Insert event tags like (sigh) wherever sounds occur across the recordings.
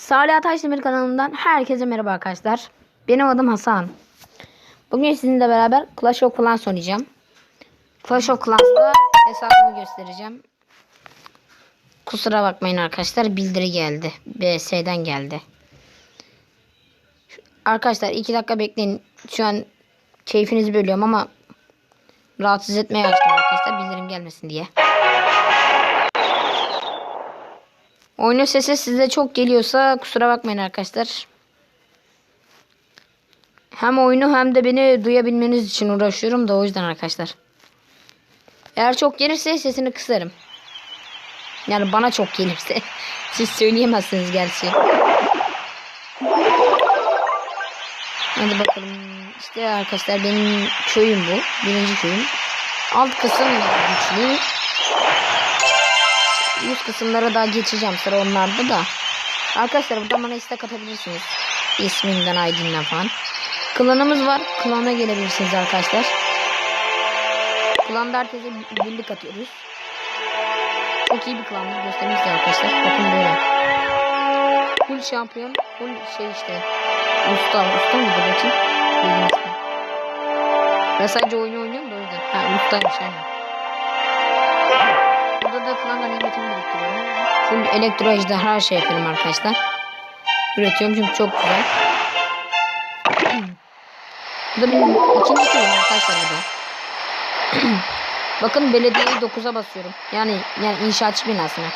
Salih Ataşdemir kanalından herkese merhaba arkadaşlar. Benim adım Hasan. Bugün sizinle beraber Clash of Clans oynayacağım. Clash of Clans'ta hesabımı göstereceğim. Kusura bakmayın arkadaşlar bildiri geldi. BS'den geldi. Arkadaşlar 2 dakika bekleyin. Şu an keyfinizi bölüyorum ama rahatsız etmeye açtım arkadaşlar bildirim gelmesin diye. Oyunun sesi size çok geliyorsa kusura bakmayın arkadaşlar. Hem oyunu hem de beni duyabilmeniz için uğraşıyorum da o yüzden arkadaşlar. Eğer çok gelirse sesini kısarım. Yani bana çok gelirse. (laughs) Siz söyleyemezsiniz gerçi. Hadi bakalım. İşte arkadaşlar benim köyüm bu. Birinci köyüm. Alt kısım güçlü. Üst kısımlara daha geçeceğim sıra onlarda da. Arkadaşlar burada bana istek atabilirsiniz. İsminden, ID'nden falan. Klanımız var. Klana gelebilirsiniz arkadaşlar. Klanda herkese birlik atıyoruz. Çok iyi bir klandır. Göstereyim arkadaşlar. Bakın böyle. Full şampiyon. Full şey işte. Usta. Usta mıydı bakayım? Bildiğin ismi. Ben sadece oyunu oynuyorum da o yüzden. Ha ustaymış aynen. Full elektro ejder her şey yapıyorum arkadaşlar. Üretiyorum çünkü çok güzel. Bu da benim ikinci köyüm arkadaşlar bu. (clears throat) Bakın belediyeyi 9'a basıyorum. Yani yani inşaatçı binasına.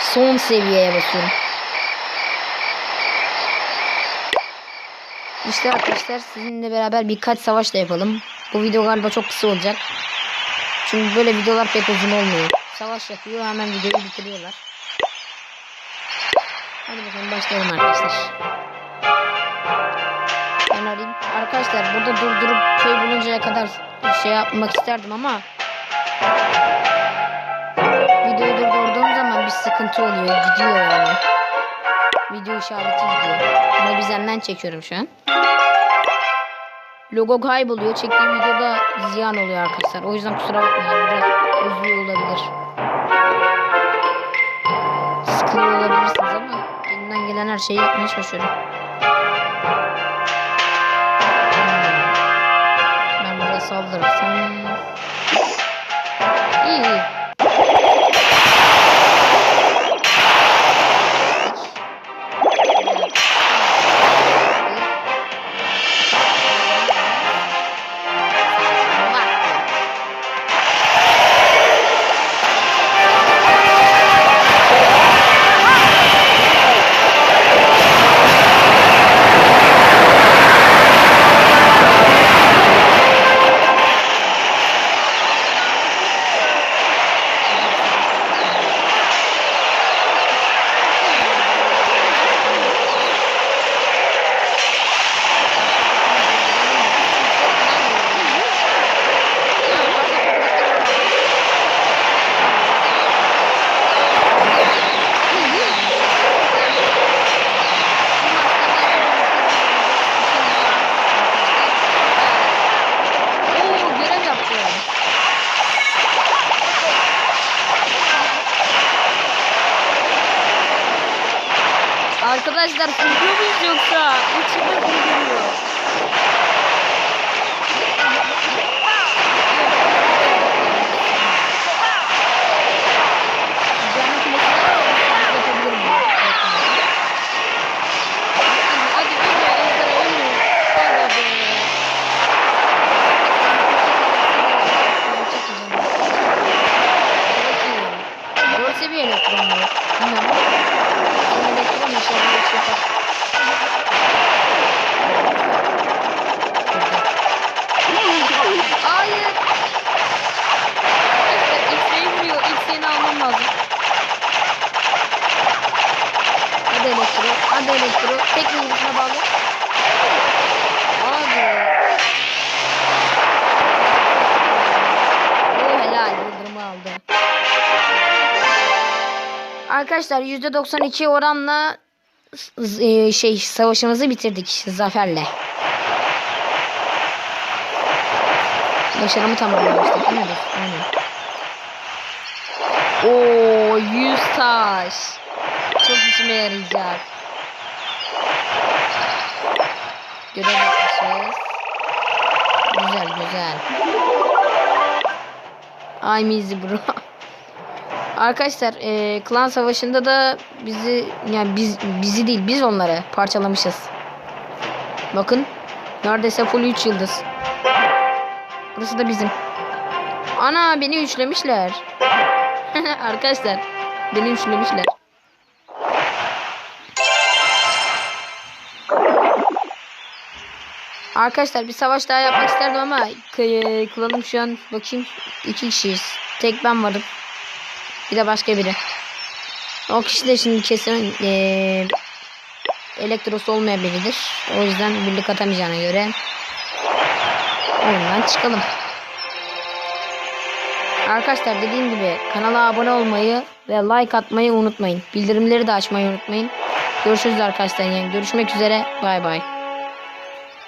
Son seviyeye basıyorum. İşte arkadaşlar sizinle beraber birkaç savaş da yapalım. Bu video galiba çok kısa olacak. Çünkü böyle videolar pek uzun olmuyor. Savaş yapıyor hemen videoyu bitiriyorlar. Hadi bakalım başlayalım arkadaşlar. Ben arayayım. Arkadaşlar burada durdurup köy buluncaya kadar şey yapmak isterdim ama videoyu durdurduğum zaman bir sıkıntı oluyor. Gidiyor yani. Video işareti gidiyor. Ama bizden çekiyorum şu an. Logo kayboluyor. Çektiğim videoda ziyan oluyor arkadaşlar. O yüzden kusura bakmayın. Biraz üzüyor olabilir. Her şeyi yapmaya çalışıyorum. Hmm. Ben buraya saldırırsam... Arkadaşlar kurduyor muyuz yoksa? Seviye elektron mu? Bilmem. Son elektron inşallah bir şey yapar. Hayır. Arkadaşlar X-Ray'i vuruyor. X-Ray'ini. Hadi elektro. Hadi elektro. Tek vuruşuna Arkadaşlar %92 oranla e, şey savaşımızı bitirdik zaferle. Başarımı tamamlamıştık değil? Aynen. Oo 100 taş. çok işime yarayacak. Görev yapmışız. Güzel güzel. I'm easy bro. (laughs) Arkadaşlar e, klan savaşında da bizi yani biz bizi değil biz onları parçalamışız. Bakın neredeyse full 3 yıldız. Burası da bizim. Ana beni üçlemişler. (laughs) Arkadaşlar beni üçlemişler. Arkadaşlar bir savaş daha yapmak isterdim ama klanım şu an bakayım iki kişiyiz. Tek ben varım. Bir de başka biri. O kişi de şimdi kesin eee elektrosu olmayan biridir. O yüzden birlik atamayacağına göre oyundan çıkalım. Arkadaşlar dediğim gibi kanala abone olmayı ve like atmayı unutmayın. Bildirimleri de açmayı unutmayın. Görüşürüz arkadaşlar. Yani görüşmek üzere. Bay bay.